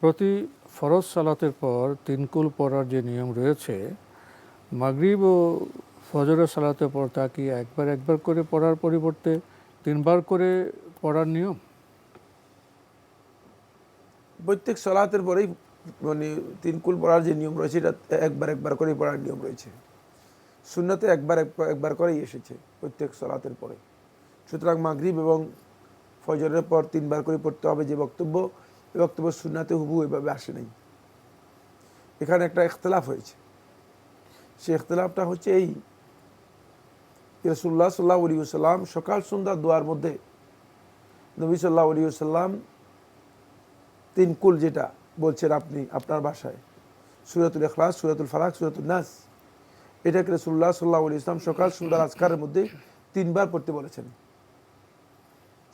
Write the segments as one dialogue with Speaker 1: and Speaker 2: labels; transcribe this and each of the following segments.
Speaker 1: প্রতি ফরজ সালাতের পর তিনকুল পড়ার যে নিয়ম রয়েছে, মাগরিব ও ফজরের সালাতের পর তা কি একবার একবার করে পড়ার পরিবর্তে তিনবার করে পড়ার নিয়ম?
Speaker 2: প্রত্যেক সলাতের পরেই মানে তিনকুল পড়ার যে নিয়ম রয়েছে, এটা একবার একবার করেই পড়ার নিয়ম রয়েছে। শূন্যতে একবার এক- একবার করেই এসেছে প্রত্যেক সলাতের পরে। সুতরাং মাগরিব এবং ফজরের পর তিনবার করে পড়তে হবে যে বক্তব্য। বক্তব্য শূন্যতে হুবু এভাবে আসে নাই। এখানে একটা ইখতলাফ হয়েছে। সেই ইখতলাফটা হচ্ছে এই রসুল্লাহ সাল্লাহ আলী সাল্লাম সকাল সন্ধ্যা দোয়ার মধ্যে নবী সাল্লাহ আলী সাল্লাম তিন কুল যেটা বলছেন আপনি আপনার ভাষায় সুরাতুল এখলাস সুরাতুল ফালাক সুরাতুল নাস, এটাকে রসুল্লাহ সাল্লাহ আলী ইসলাম সকাল সুন্দর আজকারের মধ্যে তিনবার পড়তে বলেছেন।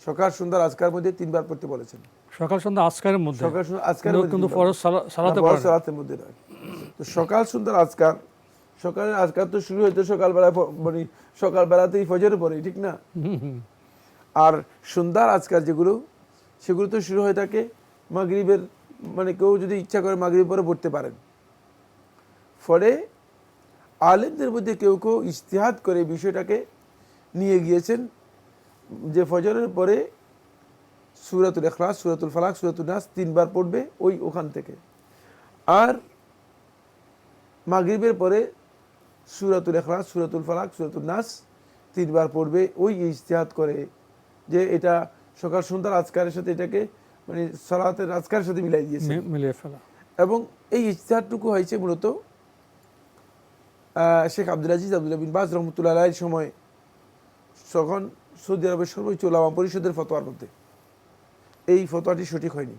Speaker 2: সকাল সুন্দর আজকার মধ্যে তিনবার পড়তে বলেছেন।
Speaker 1: সকাল সন্ধ্যা আজকারের মধ্যে?
Speaker 2: সকাল সুন্দর আজকার
Speaker 1: কিন্তু-
Speaker 2: মধ্যে
Speaker 1: কিন্তু ফরজ সালাতে
Speaker 2: না। সালাতের মধ্যে নয়। তো সকাল সুন্দর আজকার সকালের আজকার তো শুরু হইতো সকালবেলা মানে সকালবেলাতেই ফজরের পরে ঠিক না। আর সন্ধ্যার আজকার যেগুলো সেগুলো তো শুরু হয়ে থাকে মাগরিবের মানে কেউ যদি ইচ্ছা করে মাগরিব পরে পড়তে পারেন। ফলে আলেমদের মধ্যে কেউ কেউ ইস্তেহাদ করে বিষয়টাকে নিয়ে গিয়েছেন যে ফজরের পরে সুরাতুল এখলাস সুরাতুল ফালাক সুরাতুল নাস তিনবার পড়বে ওই ওখান থেকে। আর মাগরিবের পরে সুরাতুল এখলাস সুরাতুল ফালাক সুরাতুল নাস তিনবার পড়বে ওই ইজতিহাদ করে যে এটা সকাল সন্ধ্যার আজকারের সাথে এটাকে মানে সলাতের আজকারের সাথে মিলাই দিয়েছে।
Speaker 1: মিলিয়ে ফেলা।
Speaker 2: এবং এই ইজতিহাদটুকু হয়েছে মূলত শেখ আব্দুল আজিজ আব্দুল্লাহ বিন বাজ রহমতুল্লাহ সময়। তখন সৌদি আরবের সর্বোচ্চ ওলামা পরিষদের ফতোয়ার মধ্যে। এই ফতোয়াটি সঠিক হয়নি।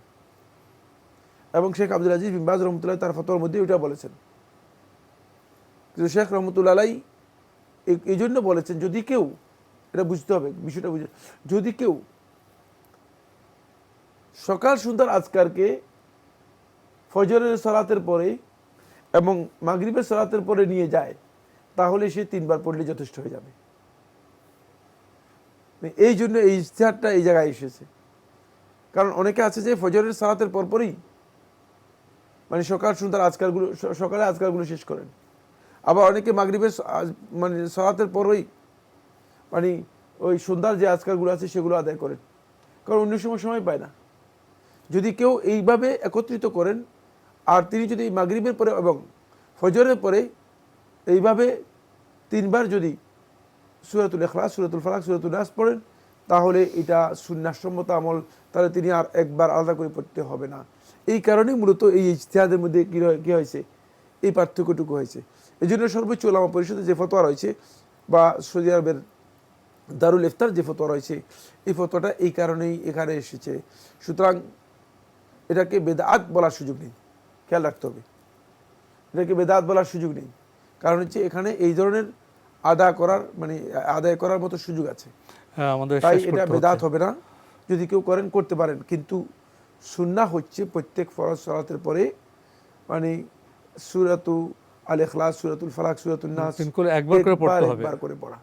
Speaker 2: এবং শেখ আব্দুল আজিজ বিন বাজ রহমতুল্লাহ তার ফতোয়ার মধ্যে ওইটা বলেছেন। কিন্তু শেখ রহমতুল্লাহ এই- জন্য বলেছেন, যদি কেউ, এটা বুঝতে হবে, বিষয়টা বুঝে যদি কেউ সকাল সুন্দর আজকারকে ফজরের সলাতের পরে এবং মাগরিবের সলাতের পরে নিয়ে যায়, তাহলে সে তিনবার পড়লে যথেষ্ট হয়ে যাবে। এই জন্য এই ইশতেহারটা এই জায়গায় এসেছে। কারণ অনেকে আছে যে ফজরের সালাতের পরপরই মানে সকাল সুন্দর আজকারগুলো স- সকালে আজকারগুলো শেষ করেন। আবার অনেকে মাগরিবের মানে সলাতের পরই মানে ওই সন্ধ্যার যে আজকালগুলো আছে সেগুলো আদায় করেন। কারণ অন্য সময় সময় পায় না। যদি কেউ এইভাবে একত্রিত করেন, আর তিনি যদি মাগরিবের পরে এবং ফজরের পরে এইভাবে তিনবার যদি সুরাতুল এখলাস সুরাতুল ফালাক সুরাতুল নাস পড়েন, তাহলে এটা সুন্নাসম্মত আমল। তাহলে তিনি আর একবার আলাদা করে পড়তে হবে না। এই কারণেই মূলত এই ইজতিহাদের মধ্যে কী কী হয়েছে? এই পার্থক্যটুকু হয়েছে। এই জন্য সর্বোচ্চ ওলামা পরিষদে যে ফতোয়া রয়েছে, বা সৌদি আরবের দারুল ইফতার যে ফতোয়া রয়েছে, এই ফতোয়াটা এই কারণেই এখানে এসেছে। সুতরাং এটাকে বেদাত বলার সুযোগ নেই। খেয়াল রাখতে হবে। এটাকে বেদাত বলার সুযোগ নেই। কারণ হচ্ছে এখানে এই ধরনের আদা করার মানে আদায় করার মতো সুযোগ আছে।
Speaker 1: হ্যাঁ আমাদের
Speaker 2: তাই এটা বেদাত হবে না। যদি কেউ করেন করতে পারেন। কিন্তু সুন্না হচ্ছে প্রত্যেক ফরজ সলাতের পরে মানে সুরাতু আল এখলাস সুরাতুল ফালাক সুরাতুল নাস
Speaker 1: একবার করে পড়তে হবে।
Speaker 2: একবার করে পড়া।